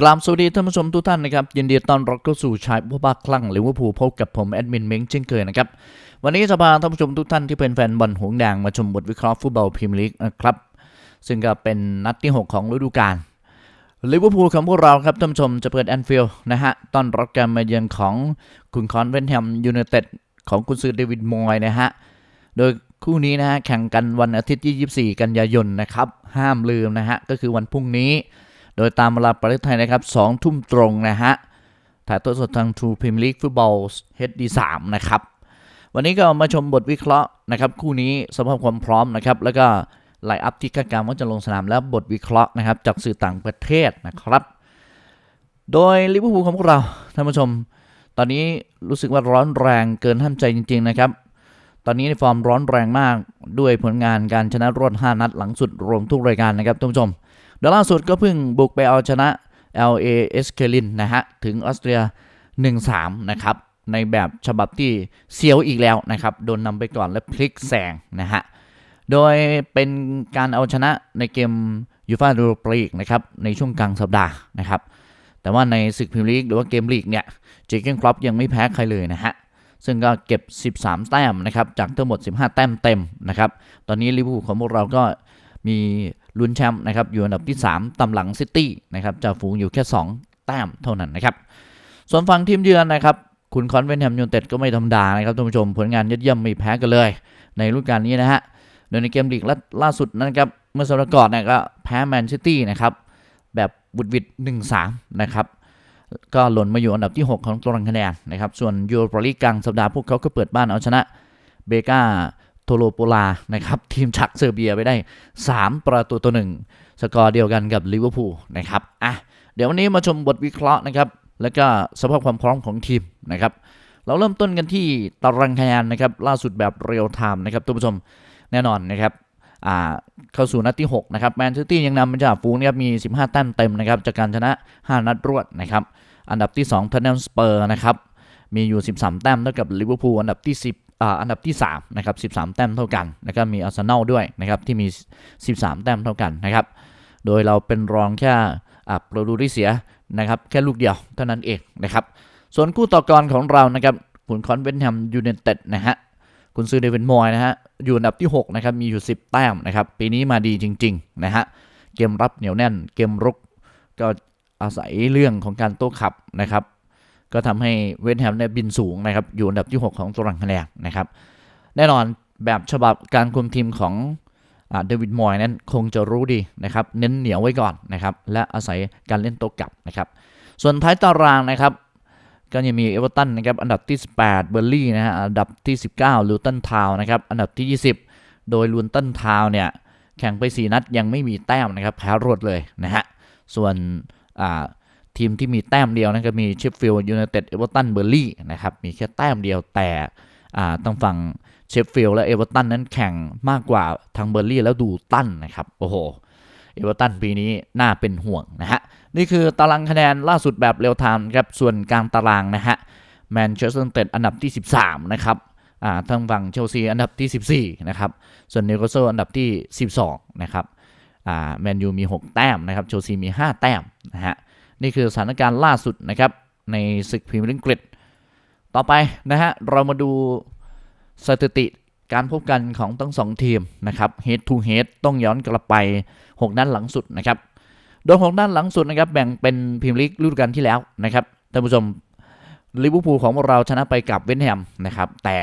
กราบสวัสดีท่านผู้ชมทุกท่านนะครับ ยินดีต้อนรับเข้าสู่ชายผู้บ้าคลั่งลิเวอร์พูลพบกับผมแอดมินเม้งเช่นเคยนะครับ วันนี้จะพาท่านผู้ชมทุกท่านที่เป็นแฟนบอลหงแดงมาชมบทวิเคราะห์ฟุตบอลพรีเมียร์ลีกนะครับ ซึ่งก็เป็นนัดที่ 6 ของฤดูกาลลิเวอร์พูลของพวกเราครับท่านผู้ชมจะเปิดแอนฟิลด์นะฮะต้อนรับการมาเยือนของคุณคอนเวนแฮมยูไนเต็ดของคุณซือเดวิดมอยนะฮะโดยคู่นี้นะฮะแข่งกันวันอาทิตย์ที่ 24 กันยายนนะครับห้ามลืมนะฮะก็คือวันพรุ่งนี้ โดยตามเวลาประเทศไทยนะครับ2ทุ่มตรงนะฮะ ถ่ายทอดสดทาง True Premier League Football HD 3นะครับ วันนี้ก็มาชมบทวิเคราะห์นะครับ คู่นี้สภาพความพร้อมนะครับ แล้วก็ไลน์อัพที่คาดการณ์ว่าจะลงสนามและบทวิเคราะห์นะครับจากสื่อต่างประเทศนะครับ โดยลิเวอร์พูลของพวกเราท่านผู้ชม ตอนนี้รู้สึกว่าร้อนแรงเกินห้ามใจจริง ๆ นะครับตอนนี้ในฟอร์มร้อนแรงมากด้วยผลงานการชนะรวด5นัดหลังสุดรวมทุกรายการนะครับท่านผู้ชม โดยล่าสุดก็เพิ่งบุกไปเอาชนะ LA s k e l i n นะฮะ ถึงออสเตรีย 1-3 นะครับ ในแบบฉบับที่เซียวอีกแล้วนะครับ โดนนำไปก่อนและพลิกแซงนะฮะ โดยเป็นการเอาชนะในเกมยูฟ่าดูปลีกนะครับ ในช่วงกลางสัปดาห์นะครับ แต่ว่าในศึกพรีเมียร์ลีกหรือว่าเกมลีกเนี่ยเจเกนครอปยังไม่แพ้ใครเลยนะฮะซึ่งก็เก็บ 13 แต้มนะครับ จากทั้งหมด 15 แต้มเต็มนะครับ ตอนนี้ลิเวอร์พูลของพวกเราก็มี ลุ้นแชมป์นะครับอยู่อันดับที่ 3ตำหลังซิตี้นะครับจะฝูงอยู่แค่ 2 แต้มเท่านั้นนะครับส่วนฝั่งทีมเยือนนะครับคุณคอนเวนแฮมยูนเต็ดก็ไม่ธรรมดานะครับท่านผู้ชมผลงานยอดเยี่ยมไม่แพ้กันเลย ในฤดูกาลนี้นะฮะโดยในเกมลีกล่าสุดนะครับเมื่อสัปดาห์ก่อนเนี่ยก็แพ้แมนซิตี้นะครับแบบบุดวิด1-3นะครับก็หล่นมาอยู่อันดับที่ 6 ของตารางคะแนนนะครับ ส่วนยูโรปาลีกกลางสัปดาห์พวกเขาก็เปิดบ้านเอาชนะเบกา โทโลโปลานะครับทีมจากเซอร์เบียไปได้ 3 ประตูต่อหนึ่งสกอร์เดียวกันกับลิเวอร์พูลนะครับอะเดี๋ยววันนี้มาชมบทวิเคราะห์นะครับแล้วก็สภาพความพร้อมของทีมนะครับเราเริ่มต้นกันที่ตารางคะแนนนะครับล่าสุดแบบเรียลไทม์นะครับท่านผู้ชมแน่นอนนะครับอ่าเข้าสู่นัดที่ 6 นะครับแมนซิตี้ยังนำเป็นจ่าฝูงนะครับมี 15 แต้มเต็มนะครับจากการชนะ 5 นัดรวดนะครับอันดับที่2เทนเนลสเปอร์นะครับมีอยู่ 13 แต้มเท่ากับลิเวอร์พูลอันดับที่10 อ่าอันดับที่3นะครับ13 แต้มเท่ากันนะครับมีอาร์เซนอลด้วยนะครับที่มี 13 แต้มเท่ากันนะครับ โดยเราเป็นรองแค่อ่าประตูที่เสียนะครับแค่ลูกเดียวเท่านั้นเองนะครับ ส่วนคู่ต่อกรของเรานะครับคุณคอนเวนแฮมยูไนเต็ดนะฮะคุณซื้อเดวินมอยนะฮะอยู่อันดับที่6นะครับมีอยู่ 10 แต้มนะครับปีนี้มาดีจริงๆนะฮะเกมรับเหนียวแน่นเกมรุกก็อาศัยเรื่องของการโต้ขับนะครับ ก็ทำให้เวสต์แฮมเนี่ยบินสูงนะครับ อยู่อันดับที่ 6 ของตารางคะแนนนะครับ แน่นอนแบบฉบับการคุมทีมของเดวิดมอยนั้นคงจะรู้ดีนะครับ เน้นเหนียวไว้ก่อนนะครับ และอาศัยการเล่นโต้กลับนะครับ ส่วนท้ายตารางนะครับ ก็ยังมีเอเวอร์ตันนะครับ อันดับที่ 18 เบอร์ลี่นะฮะ อันดับที่ 19 ลูตันทาวนะครับ อันดับที่ 20 โดยลูตันทาวเนี่ย แข่งไป 4 นัดยังไม่มีแต้มนะครับ แพ้รวดเลยนะฮะ ส่วน ทีมที่มีแต้มเดียวนะก็มีเชฟฟิลด์ยูไนเต็ดเอเวอร์ตันเบอร์ลี่นะครับมีแค่แต้มเดียวแต่ต้องฝั่งเชฟฟิลด์และเอเวอร์ตันนั้นแข่งมากกว่าทางเบอร์ลี่แล้วดูตันนะครับโอ้โหเอเวอร์ตันปีนี้น่าเป็นห่วงนะฮะนี่คือตารางคะแนนล่าสุดแบบเร็วไทม์ครับส่วนกลางตารางนะฮะแมนเชสเตอร์ยูไนเต็ดอันดับที่ 13 นะครับอ่าทางฝั่งเชลซีอันดับที่ 14 นะครับ ส่วนนิวคาสเซิลอันดับที่ 12 นะครับอ่าแมนยูมี 6 แต้มนะครับ เชลซีมี 5 แต้มนะฮะ นี่คือสถานการณ์ล่าสุดนะครับในศึกพรีเมียร์ลีกอังกฤษต่อไปนะฮะเรามาดูสถิติการพบกันของทั้งสองทีมนะครับ head to head ต้องย้อนกลับไป6นัดหลังสุดนะครับ โดย6นัดหลังสุดนะครับแบ่งเป็นพรีเมียร์ลีกฤดูกาลที่แล้วนะครับท่านผู้ชมลิเวอร์พูลของเราชนะไปกับเวนแฮมนะครับแต่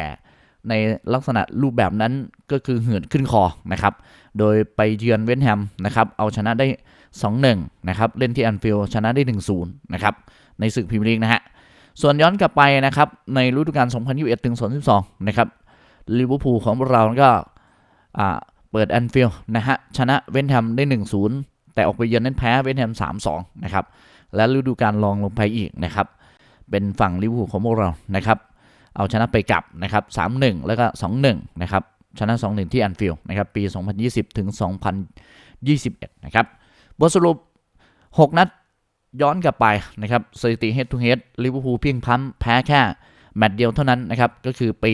ในลักษณะรูปแบบนั้นก็คือเหือนขึ้นคอนะครับ โดยไปเยือนเวนแฮมนะครับเอาชนะได้ 2-1นะครับเล่นที่แอนฟิลด์ชนะได้ 1-0นะครับในศึกพรีเมียร์ลีกนะฮะส่วนย้อนกลับไปนะครับในฤดูกาล2021ถึง2022นะครับลิเวอร์พูลของเราก็เปิดแอนฟิลด์นะฮะชนะเวนแฮมได้ 1-0 แต่ออกไปเยือนนั้นแพ้เวนแฮม3-2นะครับและฤดูกาลรองลงไปอีกนะครับเป็นฝั่งลิเวอร์พูลของพวกเรานะครับเอาชนะไปกลับนะครับ3-1 แล้วก็ 2-1 นะครับ ชนะ 2-1 ที่แอนฟิลด์นะครับ ปี 2020 ถึง 2021 นะครับ บทสรุป 6 นัดย้อนกลับไปนะครับสถิติ head to head ลิเวอร์พูลเพียงพั้มแพ้แค่แมตช์เดียวเท่านั้นนะครับ ก็คือปี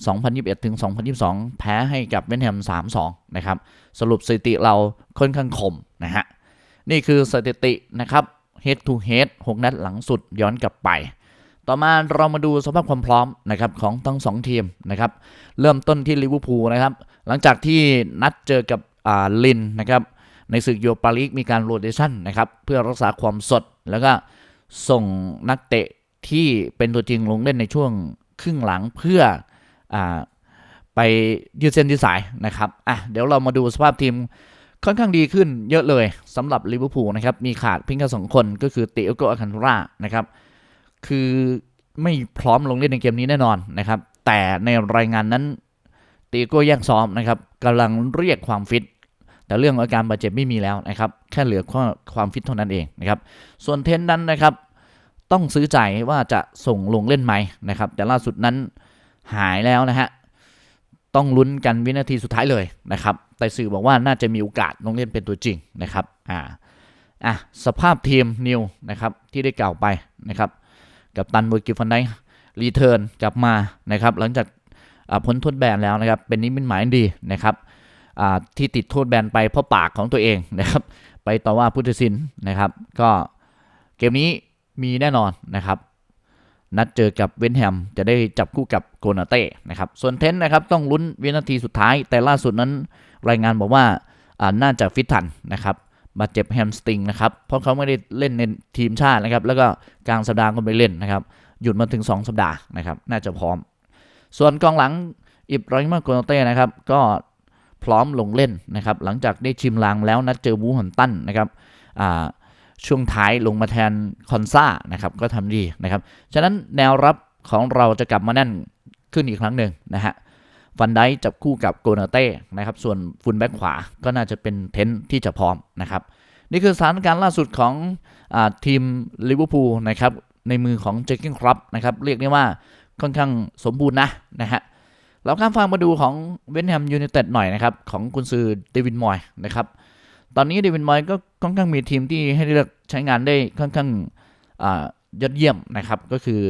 2021 ถึง 2022 แพ้ให้กับเวนแฮม 3-2 นะครับ สรุปสถิติเราค่อนข้างคมนะฮะ นี่คือสถิตินะครับ head to head 6 นัดหลังสุดย้อนกลับไป ต่อมาเรามาดูสภาพความพร้อมนะครับของทั้งสองทีมนะครับ เริ่มต้นที่ลิเวอร์พูลนะครับ หลังจากที่นัดเจอกับอ่าลินนะครับ ในศึกโยปาลีกมีการโรเดชันนะครับเพื่อรักษาความสด แล้วก็ส่งนักเตะที่เป็นตัวจริงลงเล่นในช่วงครึ่งหลังเพื่ออไปยืดเส้นยืดสายนะครับอะเดี๋ยวเรามาดูสภาพทีมค่อนข้างดีขึ้นเยอะเลยสำหรับลิเวอร์พูลนะครับมีขาดเพียงแค่สองคนก็คือเตโกอาคันรานะครับคือไม่พร้อมลงเล่นในเกมนี้แน่นอนนะครับแต่ในรายงานนั้นเตโกแย่งซ้อมนะครับกำลังเรียกความฟิต แต่เรื่องอาการบาดเจ็บไม่มีแล้วนะครับ แค่เหลือความฟิตเท่านั้นเองนะครับ ส่วนเทนนั้นนะครับ ต้องซื้อใจว่าจะส่งลงเล่นไหมนะครับ แต่ล่าสุดนั้นหายแล้วนะฮะ ต้องลุ้นกันวินาทีสุดท้ายเลยนะครับ แต่สื่อบอกว่าน่าจะมีโอกาสลงเล่นเป็นตัวจริงนะครับ อ่า อะ สภาพทีมนิวนะครับที่ได้กล่าวไปนะครับ กับตันเบอร์กิฟันไดรีเทิร์นกลับมานะครับ หลังจากพ้นโทษแบนแล้วนะครับ เป็นนิมิตหมายดีนะครับ ที่ติดโทษแบนไปเพราะปากของตัวเองนะครับ ไปต่อว่าพุทธศินนะครับ ก็เกมนี้มีแน่นอนนะครับ นัดเจอกับเวนแฮมจะได้จับคู่กับโกนาเต้นะครับ ส่วนเทนนะครับต้องลุ้นวินาทีสุดท้าย แต่ล่าสุดนั้นรายงานบอกว่าอ่าน่าจะฟิตทันนะครับบาดเจ็บแฮมสตริงนะครับ เพราะเขาไม่ได้เล่นในทีมชาตินะครับ แล้วก็กลางสัปดาห์ก็ไปเล่นนะครับ หยุดมาถึง 2 สัปดาห์นะครับ น่าจะพร้อม ส่วนกองหลังอิบราฮิมาโกนาเต้นะครับ ก็ พร้อมลงเล่นนะครับ หลังจากได้ชิมลางแล้วนัดเจอวูฮันตันนะครับช่วงท้ายลงมาแทนคอนซ่านะครับก็ทำดีนะครับ ฉะนั้นแนวรับของเราจะกลับมาแน่นขึ้นอีกครั้งหนึ่งนะฮะฟันไดจับคู่กับโกนาเต้นะครับ ส่วนฟุนแบ็กขวาก็น่าจะเป็นเทนที่จะพร้อมนะครับ นี่คือสถานการณ์ล่าสุดของอทีมลิเวอร์พูลนะครับในมือของเจคกินครับนะครับ เรียกได้ว่าค่อนข้างสมบูรณ์นะนะฮะ เราข้ามฟังมาดูของเวนแฮมยูไนเต็ดหน่อยนะครับ ของกุนซือเดวินมอยนะครับ ตอนนี้เดวินมอยก็ค่อนข้างมีทีมที่ให้เลือกใช้งานได้ค่อนข้างอยอดเยี่ยมนะครับ ก็คือ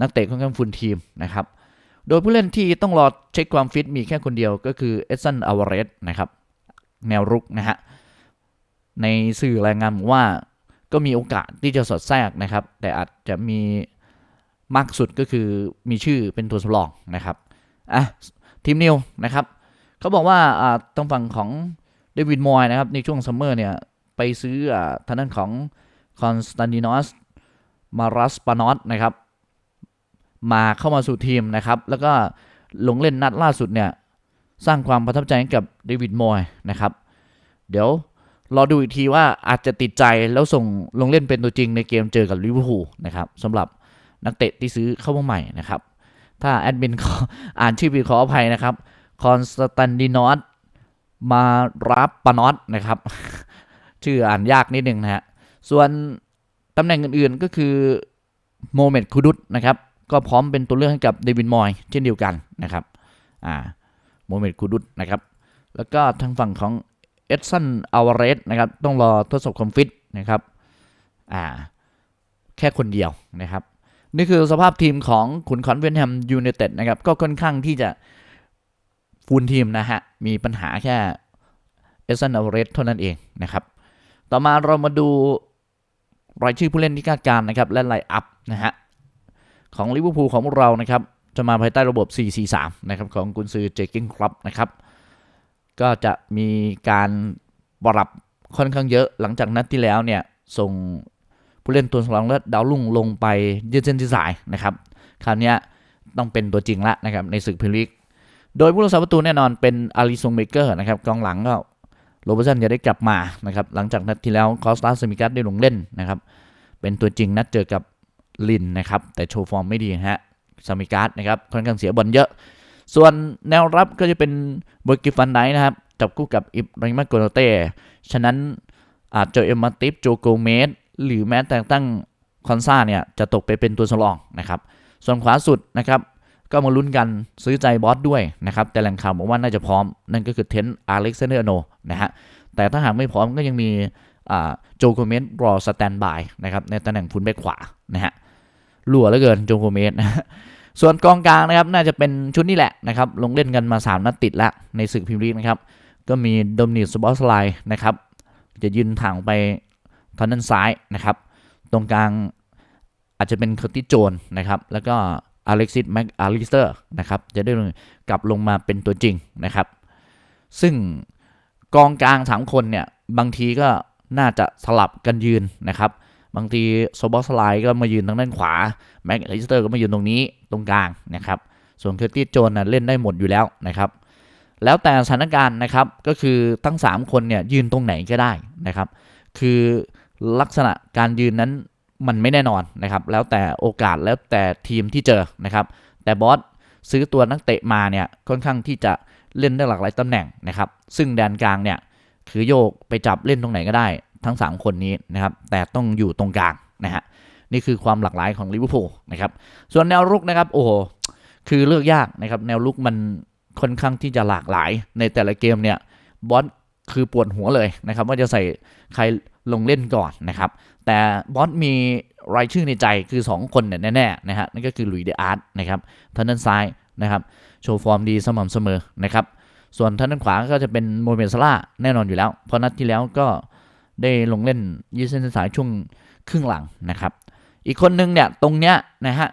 นักเตะค่อนข้างฟุนทีมนะครับ โดยผู้เล่นที่ต้องรอเช็คความฟิตมีแค่คนเดียวก็คือเอซันอาวาเรสนะครับ แนวรุกนะฮะ ในสื่อรายงานว่าก็มีโอกาสที่จะสอดแทรกนะครับ แต่อาจจะมีมากสุดก็คือมีชื่อเป็นตัวสำรองนะครับ อะทีมนิวนะครับเขาบอกว่าอ่าต้องฝั่งของเดวิดมอยนะครับในช่วงซัมเมอร์เนี่ยไปซื้ออทางด้านของคอนสแตนตินอสมารัสปานอสนะครับมาเข้ามาสู่ทีมนะครับ แล้วก็ลงเล่นนัดล่าสุดเนี่ยสร้างความประทับใจให้กับเดวิดมอยนะครับ เดี๋ยวรอดูอีกทีว่าอาจจะติดใจแล้วส่งลงเล่นเป็นตัวจริงในเกมเจอกับลิเวอร์พูลนะครับสำหรับนักเตะที่ซื้อเข้ามาใหม่นะครับ ถ้าแอดมินขออ่านชื่อผิดขออภัยนะครับคอนสแตนตินอสมารับปานอตนะครับ ชื่ออ่านยากนิดนึงนะฮะ ส่วนตำแหน่งอื่นๆก็คือโมเมดคูดุตนะครับ ก็พร้อมเป็นตัวเลือกให้กับเดวินมอยเช่นเดียวกันนะครับอ่าโมเมดคูดุตนะครับ แล้วก็ทางฝั่งของเอ็ดสันอาวาเรสนะครับ ต้องรอทดสอบความฟิตนะครับอ่าแค่คนเดียวนะครับ นี่คือสภาพทีมของขุนขอนเวนแฮมยูไนเต็ดนะครับ ก็ค่อนข้างที่จะฟูลทีมนะฮะ มีปัญหาแค่เอซันอเวเรสเท่านั้นเองนะครับ ต่อมาเรามาดูรายชื่อผู้เล่นที่คาดการณ์นะครับ และไลน์อัพนะฮะ ของลิเวอร์พูลของเรานะครับ จะมาภายใต้ระบบ 4-4-3 นะครับ ของกุนซือเจคิงครับนะครับ ก็จะมีการปรับค่อนข้างเยอะหลังจากนัดที่แล้วเนี่ยส่ง ผู้เล่นตัวสำรองและดาวรุ่งลงไปยืดเส้นที่สายนะครับคราวนี้ต้องเป็นตัวจริงละนะครับในศึกพรีเมียร์ลีกโดยผู้รักษาประตูแน่นอนเป็นอาริซงเบเกอร์นะครับกองหลังก็โรเบร์ตสันจะได้กลับมานะครับหลังจากนัดที่แล้วคอสตาสมิกัสได้ลงเล่นนะครับเป็นตัวจริงนัดเจอกับลินนะครับแต่โชว์ฟอร์มไม่ดีนะฮะสมิกัสนะครับค่อนข้างเสียบอลเยอะ ส่วนแนวรับก็จะเป็นเบอร์กิฟันไดนะครับจับคู่กับอิบราฮิมาโกโนเต้ฉะนั้นอาจเจะเอมมาติฟโจโกเมส หรือแม้แต่ตั้งคอนซ่าเนี่ยจะตกไปเป็นตัวสำรองนะครับ ส่วนขวาสุดนะครับ ก็มาลุ้นกันซื้อใจบอสด้วยนะครับ แต่แหล่งข่าวบอกว่าน่าจะพร้อม นั่นก็คือเทนอาเล็กซานเดอร์โนนะฮะแต่ถ้าหากไม่พร้อมก็ยังมีโจโกเมสรอสแตนบายนะครับในตำแหน่งฟุนแบ็กขวานะฮะหลัวเหลือเกินโจโกเมสนะส่วนกองกลางนะครับน่าจะเป็นชุดนี้แหละนะครับลงเล่นกันมา 3 นัดติดแล้วในศึกพรีเมียร์ลีกนะครับก็มีโดมินิกสบอสไลนะครับจะยืนทางไป ทางด้นซ้ายนะครับ ตรงกลางอาจจะเป็นเคอร์ติโจนนะครับ แล้วก็อเล็กซิสแม็กอาริสเตอร์นะครับ จะได้กลับลงมาเป็นตัวจริงนะครับ ซึ่งกองกลางสามคนเนี่ย บางทีก็น่าจะสลับกันยืนนะครับ บางทีโซบอสไลก็มายืนทางด้านขวาแม็กอาริสเตอร์ก็มายืนตรงนี้ตรงกลางนะครับ ส่วนเคอร์ติโจนนะเล่นได้หมดอยู่แล้วนะครับ แล้วแต่สถานการณ์นะครับ ก็คือทั้ง 3 คนเนี่ยยืนตรงไหนก็ได้นะครับ คือ ลักษณะการยืนนั้นมันไม่แน่นอนนะครับ แล้วแต่โอกาสแล้วแต่ทีมที่เจอนะครับ แต่บอสซื้อตัวนักเตะมาเนี่ยค่อนข้างที่จะเล่นได้หลากหลายตำแหน่งนะครับ ซึ่งแดนกลางเนี่ยคือโยกไปจับเล่นตรงไหนก็ได้ทั้ง 3 คนนี้นะครับ แต่ต้องอยู่ตรงกลางนะฮะนี่คือความหลากหลายของลิเวอร์พูลนะครับ ส่วนแนวรุกนะครับโอ้โหคือเลือกยากนะครับ แนวรุกมันค่อนข้างที่จะหลากหลายในแต่ละเกมเนี่ยบอสคือปวดหัวเลยนะครับ ว่าจะใส่ใคร ลงเล่นก่อนนะครับ แต่บอสมีรายชื่อในใจคือ 2 คนเนี่ยแน่ๆนะฮะนั่นก็คือลุยเดอาร์ตนะครับทางด้านซ้ายนะครับโชว์ฟอร์มดีสม่ำเสมอนะครับส่วนทางด้านขวาก็จะเป็นโมเมนซาร่าแน่นอนอยู่แล้ว เพราะนัดที่แล้วก็ได้ลงเล่นยืดเส้นสายช่วงครึ่งหลังนะครับ อีกคนนึงเนี่ยตรงเนี้ยนะฮะ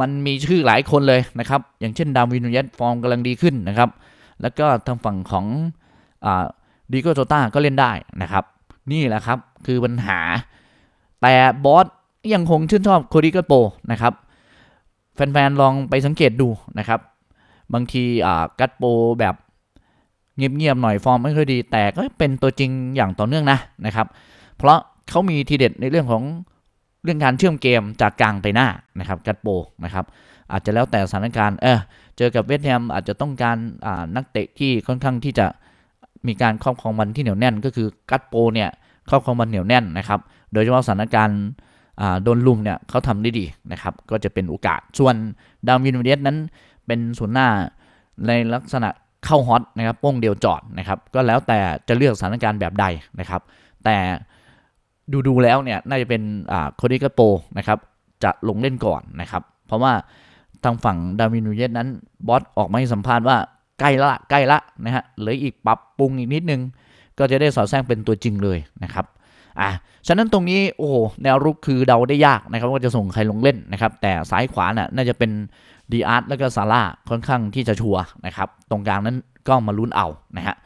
มันมีชื่อหลายคนเลยนะครับ อย่างเช่นดาวินูเยสฟอร์มกำลังดีขึ้นนะครับ แล้วก็ทางฝั่งของดีโกโจต้าก็เล่นได้นะครับ นี่แหละครับ คือปัญหา แต่บอสยังคงชื่นชอบโคดิกโปนะครับ แฟนๆ ลองไปสังเกตดูนะครับ บางทีกัตโปแบบเงียบๆหน่อยฟอร์มไม่ค่อยดี แต่ก็เป็นตัวจริงอย่างต่อเนื่องนะนะครับ เพราะเขามีทีเด็ดในเรื่องของเรื่องการเชื่อมเกมจากกลางไปหน้านะครับกัตโปนะครับ อาจจะแล้วแต่สถานการณ์เออเจอกับเวสต์แฮมอาจจะต้องการนักเตะที่ค่อนข้างที่จะ มีการครอบครองมันที่เหนียวแน่น ก็คือกัตโปเนี่ยครอบครองมันเหนียวแน่นนะครับ โดยเฉพาะสถานการณ์โดนลุมเนี่ยเขาทำได้ดีนะครับ ก็จะเป็นโอกาส ส่วนดาวินเวเดสนั้นเป็นส่วนหน้าในลักษณะเข้าฮอตนะครับโป้งเดียวจอดนะครับ ก็แล้วแต่จะเลือกสถานการณ์แบบใดนะครับ แต่ดูดูแล้วเนี่ยน่าจะเป็นโคดิกาโปนะครับจะลงเล่นก่อนนะครับ เพราะว่าทางฝั่งดาวินูเยสนั้นบอสออกมาให้สัมภาษณ์ว่า ใกล้ละใกล้ละนะฮะเหลืออีกปรับปรุงอีกนิดนึง ก็จะได้สอดแทรกเป็นตัวจริงเลยนะครับอะฉะนั้นตรงนี้โอ้โหแนวรุกคือเดาได้ยากนะครับว่าจะส่งใครลงเล่นนะครับ แต่ซ้ายขวาน่ะน่าจะเป็นดีอาร์ตแล้วก็ซาร่าค่อนข้างที่จะชัวร์นะครับ ตรงกลางนั้นก็มาลุ้นเอานะฮะ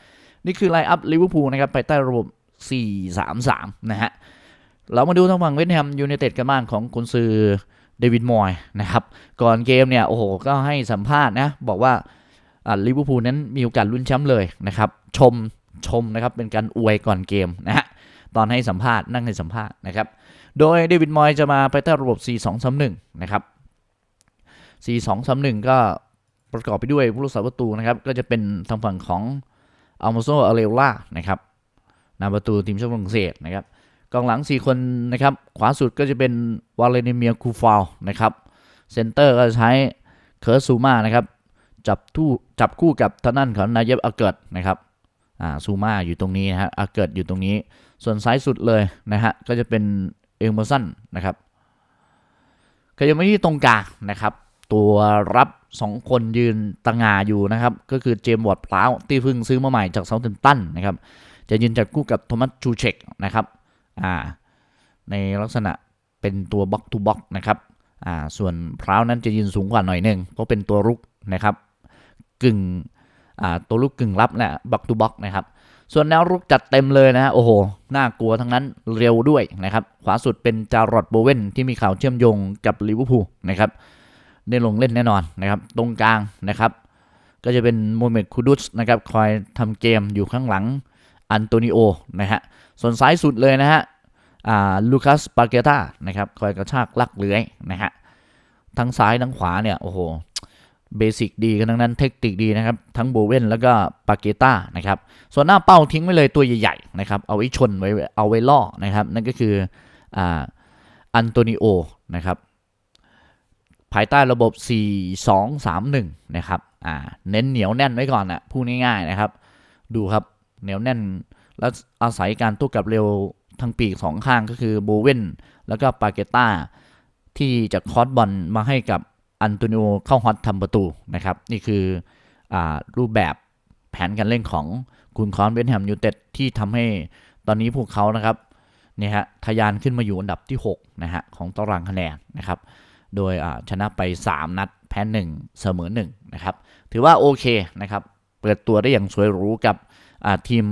นี่คือไลน์อัพลิเวอร์พูลนะครับไปใต้ระบบ 4-3-3 นะฮะเรามาดูทางฝั่งเวสต์แฮมยูไนเต็ดกันบ้างของกุนซือเดวิดมอยนะครับ ก่อนเกมเนี่ยโอ้โหก็ให้สัมภาษณ์นะบอกว่า ลิเวอร์พูลนั้นมีโอกาสลุ้นแชมป์เลยนะครับ ชมชมนะครับเป็นการอวยก่อนเกมนะฮะตอนให้สัมภาษณ์นั่งให้สัมภาษณ์นะครับ โดยเดวิดมอยจะมาไปใต้ระบบ 4-2-3-1 นะครับ 4-2-3-1 ก็ประกอบไปด้วยผู้รักษาประตูนะครับ ก็จะเป็นทางฝั่งของอัลโมโซอาเรล่านะครับนาประตูทีมชาติฝรั่งเศสนะครับกองหลัง 4 คนนะครับ ขวาสุดก็จะเป็นวาเลนิเมียคูฟาวนะครับเซนเตอร์ก็ใช้เคอร์ซูมานะครับ จับทู่จับคู่กับทนั่นของนายเยบอาเกิดนะครับอ่าซูมาอยู่ตรงนี้นะฮะอาเกิดอยู่ตรงนี้ ส่วนซ้ายสุดเลยนะฮะก็จะเป็นเอลเมอร์สันนะครับก็ยังไม่ที่ตรงกลางนะครับ ตัวรับ 2 คนยืนตังงาอยู่นะครับ ก็คือเจมส์วอร์ดพลาวที่เพิ่งซื้อมาใหม่จากเซาท์เทนตันนะครับ จะยืนจัดคู่กับโทมัสชูเชกนะครับอ่าในลักษณะเป็นตัวบล็อกทูบล็อกนะครับอ่าส่วนพร้าวนั้นจะยืนสูงกว่าหน่อยหนึ่งเพราะเป็นตัวรุกนะครับ กึ่งอ่าตัวลุกกึ่งรับแหละบล็อกทูบล็อกนะครับ ส่วนแนวรุกจัดเต็มเลยนะโอ้โห น่ากลัวทั้งนั้นเร็วด้วยนะครับ ขวาสุดเป็นจารอดโบเวนที่มีข่าวเชื่อมโยงกับลิเวอร์พูลนะครับได้ลงเล่นแน่นอนนะครับ ตรงกลางนะครับ ก็จะเป็นโมเมดคูดุสนะครับ คอยทำเกมอยู่ข้างหลังอันโตนิโอนะฮะ ส่วนซ้ายสุดเลยนะฮะลูคัสปาเกต้านะครับ คอยกระชากลักเลื้อยนะฮะ ทั้งซ้ายทั้งขวาเนี่ย โอ้โห เบสิกดีกันทั้งนั้นเทคนิคดีนะครับ ทั้งโบเวนแล้วก็ปาเกต้านะครับ ส่วนหน้าเป้าทิ้งไว้เลยตัวใหญ่ๆนะครับ เอาไว้ชนไว้เอาไว้ล่อนะครับ นั่นก็คืออันโตนิโอนะครับ ภายใต้ระบบ 4-2-3-1 นะครับเน้นเหนียวแน่นไว้ก่อนนะพูดง่ายๆนะครับ ดูครับเหนียวแน่นแล้วอาศัยการตู้กับเร็วทางปีกสองข้างก็คือโบเวนแล้วก็ปาเกต้าที่จะคอสบอลมาให้กับ อันโตนิโอเข้าฮอตทำประตูนะครับ นี่คืออรูปแบบแผนการเล่นของคุณคอนเวนแฮมยูเต็ดที่ทำให้ตอนนี้พวกเขานะครับเนี่ยฮะทะยานขึ้นมาอยู่อันดับที่ 6 นะฮะ ของตารางคะแนนนะครับ โดยชนะไป 3 นัดแพ้ 1 เสมอ 1 นะครับ ถือว่าโอเคนะครับ เปิดตัวได้อย่างสวยหรูกับทีม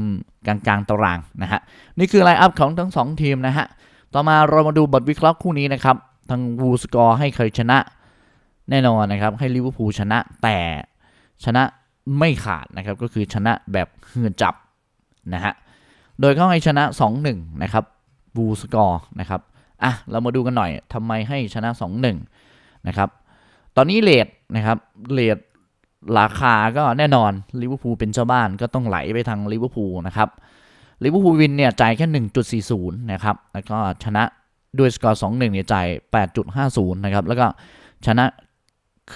กลางๆตารางนะฮะ นี่คือไลน์อัพของทั้ง 2 ทีมนะฮะ ต่อมาเรามาดูบทวิเคราะห์คู่นี้นะครับ ทางวูสกอร์ให้ใครชนะ แน่นอนนะครับ ให้ลิเวอร์พูลชนะแต่ชนะไม่ขาดนะครับ ก็คือชนะแบบเหือจับนะฮะโดยเขาให้ชนะ 2-1 นะครับวูสกอร์นะครับอะเรามาดูกันหน่อยทำไมให้ชนะ 2-1 นะครับ ตอนนี้เลทนะครับเลทราคาก็แน่นอนลิเวอร์พูลเป็นเจ้าบ้านก็ต้องไหลไปทางลิเวอร์พูลนะครับลิเวอร์พูลวินเนี่ยจ่ายแค่ 1.40 นะครับ แล้วก็ชนะด้วยสกอร์ 2-1 เนี่ยจ่าย 8.50 นะครับ แล้วก็ชนะ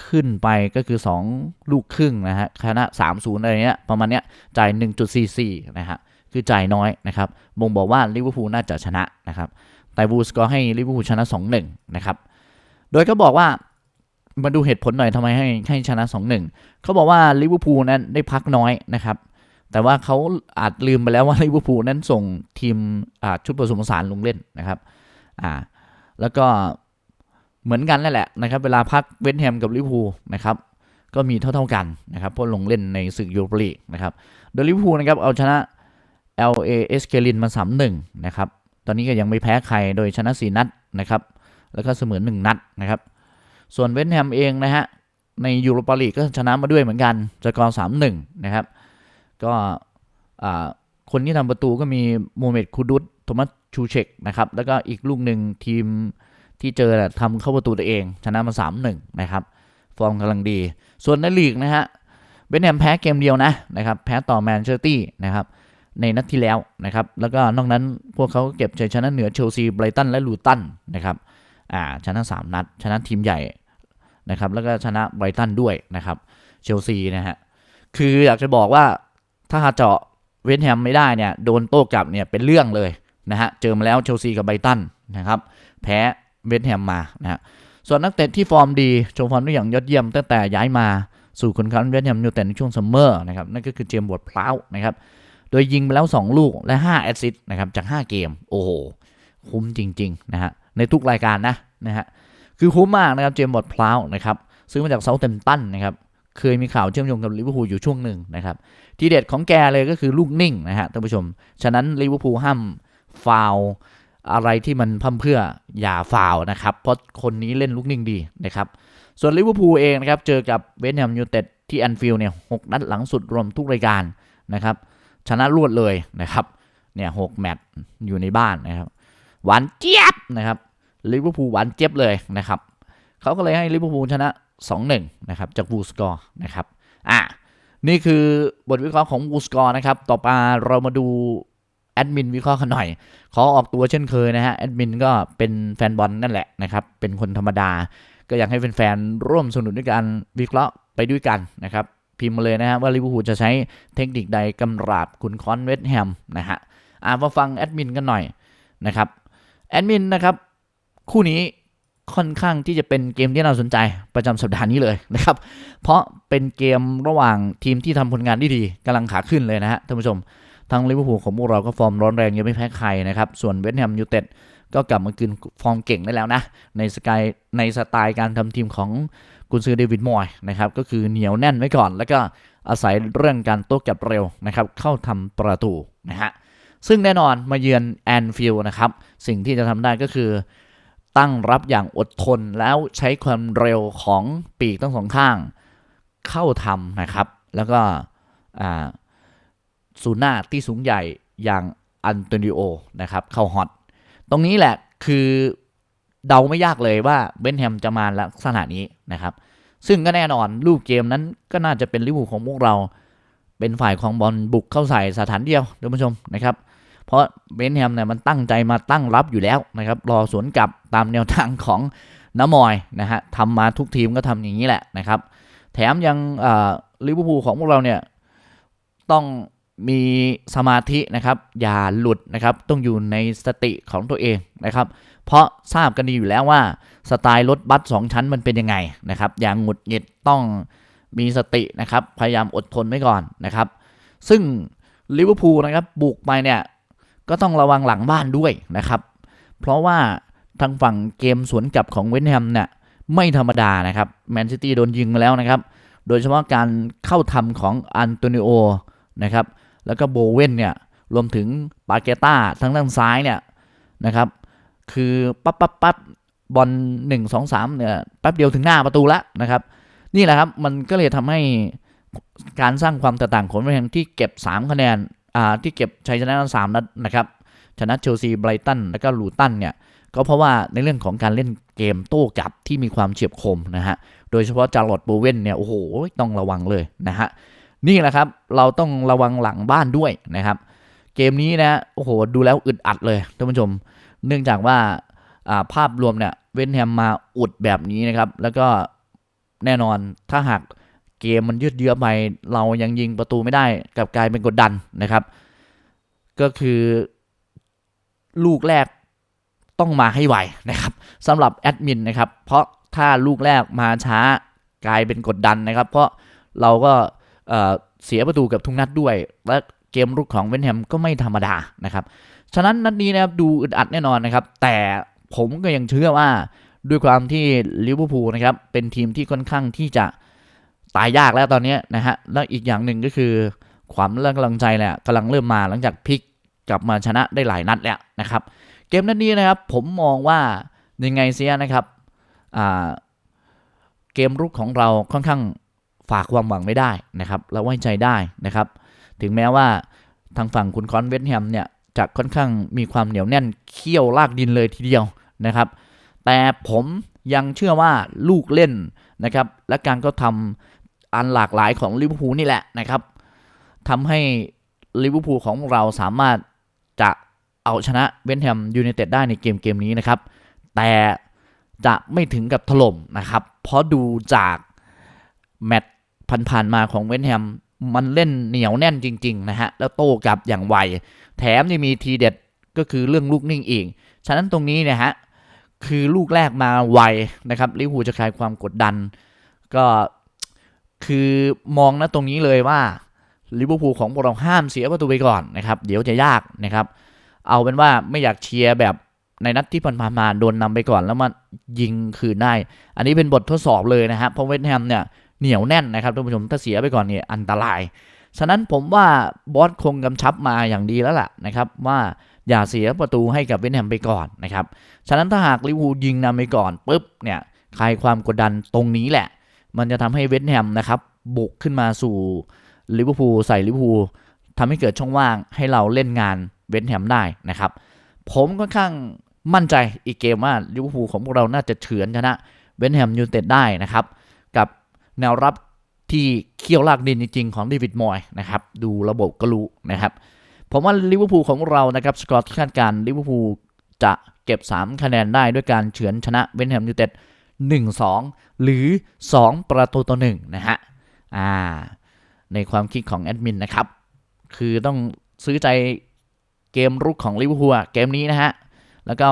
ขึ้นไปก็คือ 2 ลูกครึ่งนะฮะชนะ3-0 อะไรเงี้ยประมาณเนี้ยจ่าย 1.44 นะฮะคือจ่ายน้อยนะครับบ่งบอกว่าลิเวอร์พูลน่าจะชนะนะครับแต่วูสก็ให้ลิเวอร์พูลชนะ 2-1 นะครับโดยก็บอกว่ามาดูเหตุผลหน่อยทำไมให้ให้ชนะ 2-1 เขาบอกว่าลิเวอร์พูลนั้นได้พักน้อยนะครับแต่ว่าเขาอาจลืมไปแล้วว่าลิเวอร์พูลนั้นส่งทีมอ่าชุดผสมผสานลงเล่นนะครับอ่าแล้วก็ เหมือนกันนั่นแหละนะครับเวลาพักเวสต์แฮมกับลิเวอร์พูลนะครับก็มีเท่าๆกันนะครับเพราะลงเล่นในศึกยูโรปลีกนะครับโดยลิเวอร์พูลนะครับเอาชนะ LAS เคลินมา3-1นะครับตอนนี้ก็ยังไม่แพ้ใครโดยชนะ 4 นัดนะครับแล้วก็เสมอ1นัดนะครับส่วนเวสต์แฮมเองนะฮะในยูโรปาลีกก็ชนะมาด้วยเหมือนกันสกอร์3-1นะครับก็คนที่ทำประตูก็มีโมเมดคูดุสโทมัสชูเชกนะครับแล้วก็อีกลูกหนึ่งทีม ที่เจอนะทำเข้าประตูตัวเองชนะมา3-1นะครับ ฟอร์มกำลังดี ส่วนในลีกนะฮะเวสแฮมแพ้เกมเดียวนะนะครับแพ้ต่อแมนเชสเตอร์ตี้นะครับในนัดที่แล้วนะครับแล้วก็นอกนั้นพวกเขาเก็บชัยชนะเหนือเชลซีไบรตันและลูตันนะครับอ่าชนะ 3 นัด ชนะทีมใหญ่นะครับแล้วก็ชนะไบรตันด้วยนะครับเชลซีนะฮะคืออยากจะบอกว่าถ้าหาเจาะเวสต์แฮมไม่ได้เนี่ยโดนโต้กลับเนี่ยเป็นเรื่องเลยนะฮะเจอมาแล้วเชลซีกับไบรตันนะครับแพ้ เวสต์แฮมมานะฮะส่วนนักเตะที่ฟอร์มดีโชว์ฟอร์มได้อย่างยอดเยี่ยมตั้งแต่ย้ายมาสู่คนคันเวสต์แฮมยูไนเต็ดในช่วงซัมเมอร์นะครับนั่นก็คือเจมส์บวดพลาวนะครับโดยยิงไปแล้ว 2 ลูกและ 5 แอสซิสต์นะครับจาก 5 เกม โอ้โห คุ้มจริงๆนะฮะในทุกรายการนะนะฮะคือคุ้มมากนะครับเจมส์บอดพลาวนะครับซื้อมาจากเซาเทมตันนะครับเคยมีข่าวเชื่อมโยงกับลิเวอร์พูลอยู่ช่วงหนึ่งนะครับทีเด็ดของแกเลยก็คือลูกนิ่งนะฮะท่านผู้ชม ฉะนั้นลิเวอร์พูลห้ามฟาว อะไรที่มันพั่มเพื่ออย่าฟาวนะครับ เพราะคนนี้เล่นลูกนิ่งดีนะครับ ส่วนลิเวอร์พูลเองนะครับ เจอกับเวสต์แฮมยูไนเต็ดที่แอนฟิลด์เนี่ยหกนัดหลังสุดรวมทุกรายการนะครับ ชนะรวดเลยนะครับเนี่ยหกแมตช์อยู่ในบ้านนะครับ หวานเจี๊ยบนะครับลิเวอร์พูลหวานเจี๊ยบเลยนะครับเขาก็เลยให้ลิเวอร์พูลชนะ 2-1นะครับจากวูสกอร์นะครับอะนี่คือบทวิเคราะห์ของวูสกอร์นะครับ ต่อมาเรามาดู แอดมินวิเคราะห์กันหน่อย ขอออกตัวเช่นเคยนะฮะแอดมินก็เป็นแฟนบอลนั่นแหละนะครับ เป็นคนธรรมดา ก็อยากให้แฟนๆร่วมสนุนด้วยการวิเคราะห์ไปด้วยกันนะครับพิมพ์มาเลยนะฮะว่าลิเวอร์พูลจะใช้เทคนิคใดกำราบคุณคอนเวสต์แฮมนะฮะอ่ามาฟังแอดมินกันหน่อยนะครับแอดมินนะครับคู่นี้ค่อนข้างที่จะเป็นเกมที่น่าสนใจประจำสัปดาห์นี้เลยนะครับ เพราะเป็นเกมระหว่างทีมที่ทำผลงานที่ดีกำลังขาขึ้นเลยนะฮะท่านผู้ชม ทั้งลิเวอร์พูลของพวกเราก็ฟอร์มร้อนแรงยังไม่แพ้ใครนะครับ ส่วนเวสต์แฮมยูไนเต็ดก็กลับมาคืนฟอร์มเก่งได้แล้วนะ ในสกายในสไตล์การทำทีมของกุนซือเดวิดมอยนะครับ ก็คือเหนียวแน่นไว้ก่อน แล้วก็อาศัยเรื่องการโต้กลับเร็วนะครับ เข้าทำประตูนะฮะซึ่งแน่นอนมาเยือนแอนฟิลด์นะครับ สิ่งที่จะทำได้ก็คือตั้งรับอย่างอดทนแล้วใช้ความเร็วของปีกทั้งสองข้างเข้าทำนะครับ แล้วก็ ซูน่าที่สูงใหญ่อย่างอันโตนิโอนะครับเข้าฮอตตรงนี้แหละคือเดาไม่ยากเลยว่าเบนแฮมจะมาลักษณะนี้นะครับ ซึ่งก็แน่นอนรูปเกมนั้นก็น่าจะเป็นลิเวอร์พูของพวกเรา เป็นฝ่ายของบอลบุกเข้าใส่สถานเดียวท่านผู้ชมนะครับ เพราะเบนแฮมเนี่ยมันตั้งใจมาตั้งรับอยู่แล้วนะครับ รอสวนกลับตามแนวทางของน้ามอยนะฮะทำมาทุกทีมก็ทำอย่างนี้แหละนะครับ แถมยังลิเวอร์พูลของพวกเราเนี่ยต้อง มีสมาธินะครับ อย่าหลุดนะครับ ต้องอยู่ในสติของตัวเองนะครับ เพราะทราบกันดีอยู่แล้วว่าสไตล์รถบัสสองชั้นมันเป็นยังไงนะครับ อย่างหงุดหงิดต้องมีสตินะครับ พยายามอดทนไว้ก่อนนะครับ ซึ่งลิเวอร์พูลนะครับบุกไปเนี่ยก็ต้องระวังหลังบ้านด้วยนะครับ เพราะว่าทางฝั่งเกมสวนกลับของเวสต์แฮมเนี่ยไม่ธรรมดานะครับแมนซิตี้โดนยิงมาแล้วนะครับ โดยเฉพาะการเข้าทำของอันโตนิโอนะครับ แล้วก็โบเวนเนี่ยรวมถึงปาเกต้าทั้งด้านซ้ายเนี่ยนะครับคือปั๊บปั๊บปั๊บบอลหนึ่งสองสามเนี่ยแป๊บเดียวถึงหน้าประตูแล้วนะครับ นี่แหละครับมันก็เลยทำให้การสร้างความแตกต่างของเวสต์แฮมที่เก็บ 3 คะแนนอ่าที่เก็บชัยชนะสามนัดนะครับชนะเชลซีไบรตันแล้วก็ลูตันเนี่ยก็เพราะว่าในเรื่องของการเล่นเกมโต้กลับที่มีความเฉียบคมนะฮะโดยเฉพาะจารลอดโบเวนเนี่ยโอ้โหต้องระวังเลยนะฮะ นี่แหละครับ เราต้องระวังหลังบ้านด้วยนะครับ เกมนี้นะโอ้โหดูแล้วอึดอัดเลยท่านผู้ชม เนื่องจากว่าภาพรวมเนี่ยเวนแฮมมาอุดแบบนี้นะครับ แล้วก็แน่นอนถ้าหากเกมมันยืดเยื้อไปเรายังยิงประตูไม่ได้กับกลายเป็นกดดันนะครับ ก็คือลูกแรกต้องมาให้ไวนะครับสำหรับแอดมินนะครับ เพราะถ้าลูกแรกมาช้ากลายเป็นกดดันนะครับ เพราะเราก็ เสียประตูกับทุกนัดด้วย และเกมรุกของเวนแฮมก็ไม่ธรรมดานะครับ ฉะนั้นนัดนี้นะครับดูอึดอัดแน่นอนนะครับ แต่ผมก็ยังเชื่อว่าด้วยความที่ลิเวอร์พูลนะครับเป็นทีมที่ค่อนข้างที่จะตายยากแล้วตอนนี้นะฮะ แล้วอีกอย่างหนึ่งก็คือความเรื่องกำลังใจแหละกำลังเริ่มมาหลังจากพลิกกลับมาชนะได้หลายนัดแล้วนะครับ เกมนัดนี้นะครับผมมองว่ายังไงเสียนะครับเกมรุกของเราค่อนข้าง ฝากความหวังไม่ได้นะครับและไว้ใจได้นะครับ ถึงแม้ว่าทางฝั่งคุณคอนเวสแฮมเนี่ยจะค่อนข้างมีความเหนียวแน่นเขี้ยวลากดินเลยทีเดียวนะครับ แต่ผมยังเชื่อว่าลูกเล่นนะครับ และการก็ทำอันหลากหลายของลิเวอร์พูลนี่แหละนะครับทำให้ลิเวอร์พูลของเราสามารถจะเอาชนะเวนแฮมยูไนเต็ดได้ในเกมเกมนี้นะครับ แต่จะไม่ถึงกับถล่มนะครับ เพราะดูจากแมตช์ ผ่านๆมาของเวนแฮมมันเล่นเหนียวแน่นจริง ๆ นะฮะ แล้วโต้กลับอย่างไว แถมยังมีทีเด็ดก็คือเรื่องลูกนิ่งอีก ฉะนั้นตรงนี้เนี่ยฮะ คือลูกแรกมาไวนะครับลิเวอร์พูลจะคลายความกดดัน ก็คือมองนะตรงนี้เลยว่าลิเวอร์พูลของพวกเราห้ามเสียประตูไปก่อนนะครับ เดี๋ยวจะยากนะครับ เอาเป็นว่าไม่อยากเชียร์แบบในนัดที่ผ่านๆมาโดนนำไปก่อนแล้วมายิงคืนได้ อันนี้เป็นบททดสอบเลยนะครับเพราะเวสต์แฮมเนี่ย เหนียวแน่นนะครับท่านผู้ชมถ้าเสียไปก่อนเนี่ยอันตราย ฉะนั้นผมว่าบอสคงกำชับมาอย่างดีแล้วล่ะนะครับว่าอย่าเสียประตูให้กับเวสแฮมไปก่อนนะครับฉะนั้นถ้าหากลิเวอร์พูลยิงนำไปก่อนปุ๊บเนี่ยคลายความกดดันตรงนี้แหละ มันจะทำให้เวสแฮมนะครับบุกขึ้นมาสู่ลิเวอร์พูลใส่ลิเวอร์พูลทำให้เกิดช่องว่างให้เราเล่นงานเวสแฮมได้นะครับ ผมค่อนข้างมั่นใจอีกเกมว่าลิเวอร์พูลของพวกเราน่าจะเฉือนชนะเวสแฮมยูไนเต็ดได้นะครับ แนวรับที่เคี่ยวลากดินจริง ๆ ของเดวิดมอยนะครับดูระบบก็รู้นะครับผมว่าลิเวอร์พูลของเรานะครับสกอร์ที่คาดการลิเวอร์พูลจะเก็บ 3 คะแนนได้ด้วยการเฉือนชนะเวสต์แฮมยูเต็ด1-2 หรือ 2 ประตูต่อ1นะฮะอ่าในความคิดของแอดมินนะครับ คือต้องซื้อใจเกมรุกของลิเวอร์พูลเกมนี้นะฮะ แล้วก็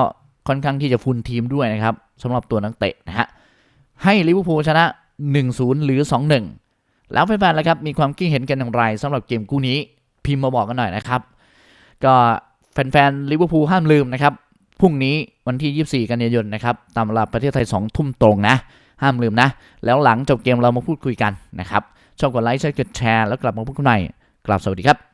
ค่อนข้างที่จะฟุนทีมด้วยนะครับสำหรับตัวนักเตะนะฮะให้ลิเวอร์พูลชนะ 1-0 หรือ 2-1 แล้วแฟนๆแล้วครับมีความคิดเห็นกันอย่างไรสำหรับเกมคู่นี้ พิมพ์มาบอกกันหน่อยนะครับ ก็แฟนๆลิเวอร์พูลห้ามลืมนะครับพรุ่งนี้วันที่ 24 กันยายนนะครับตามเวลาประเทศไทย 2 ทุ่มตรงนะ ห้ามลืมนะ แล้วหลังจบเกมเรามาพูดคุยกันนะครับชอบกดไลค์ใช่กดแชร์แล้วกลับมาพูดคุยกันใหม่กลับสวัสดีครับ